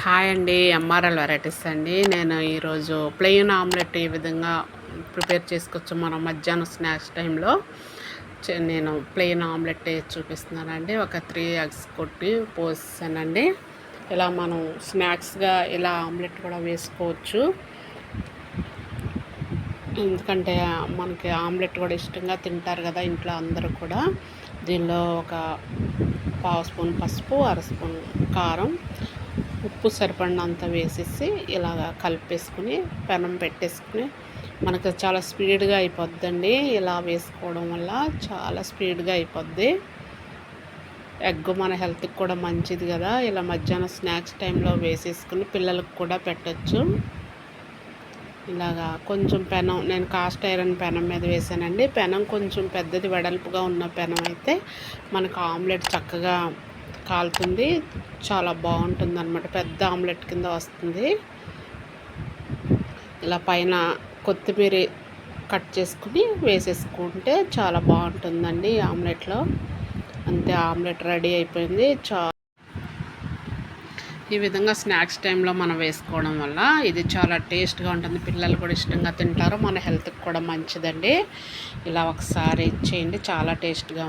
Hi అండి MRL varieties అండి. నేను ఈరోజు ప్లెయిన్ ఆమ్లెట్ ఈ విధంగా ప్రిపేర్ చేసుకోవచ్చు మనం మధ్యాహ్నం స్నాక్స్ టైంలో చే- నేను ప్లెయిన్ ఆమ్లెట్ చూపిస్తున్నానండి. ఒక త్రీ ఎగ్స్ కొట్టి పోసానండి ఇలా మనం స్నాక్స్గా ఇలా ఆమ్లెట్ కూడా వేసుకోవచ్చు. ఎందుకంటే మనకి ఆమ్లెట్ కూడా ఇష్టంగా తింటారు కదా ఇంట్లో అందరూ కూడా. దీనిలో ఒక పావు స్పూన్ పసుపు అర స్పూన్ కారం ఉప్పు సరిపడినంత వేసేసి ఇలాగ కలిపేసుకుని పెనం పెట్టేసుకుని మనకు చాలా స్పీడ్గా అయిపోద్దండి. ఇలా వేసుకోవడం వల్ల చాలా స్పీడ్గా అయిపోద్ది. ఎగ్ మన హెల్త్కి కూడా మంచిది కదా. ఇలా మధ్యాహ్నం స్నాక్స్ టైంలో వేసేసుకుని పిల్లలకు కూడా పెట్టచ్చు. ఇలాగా కొంచెం పెనం నేను కాస్ట్ ఐరన్ పెనం మీద వేసానండి. పెనం కొంచెం పెద్దది వెడల్పుగా ఉన్న పెనం అయితే మనకు ఆమ్లెట్ చక్కగా కాలుతుంది. చాలా బాగుంటుంది అనమాట పెద్ద ఆమ్లెట్ కింద వస్తుంది. ఇలా పైన కొత్తిమీర కట్ చేసుకుని వేసేసుకుంటే చాలా బాగుంటుందండి ఆమ్లెట్లో. అంతే ఆమ్లెట్ రెడీ అయిపోయింది. చా ఈ విధంగా స్నాక్స్ టైంలో మనం వేసుకోవడం వల్ల ఇది చాలా టేస్ట్గా ఉంటుంది. పిల్లలు కూడా ఇష్టంగా తింటారు. మన హెల్త్కి కూడా మంచిదండి. ఇలా ఒకసారి ఇచ్చేయండి చాలా టేస్ట్గా ఉంది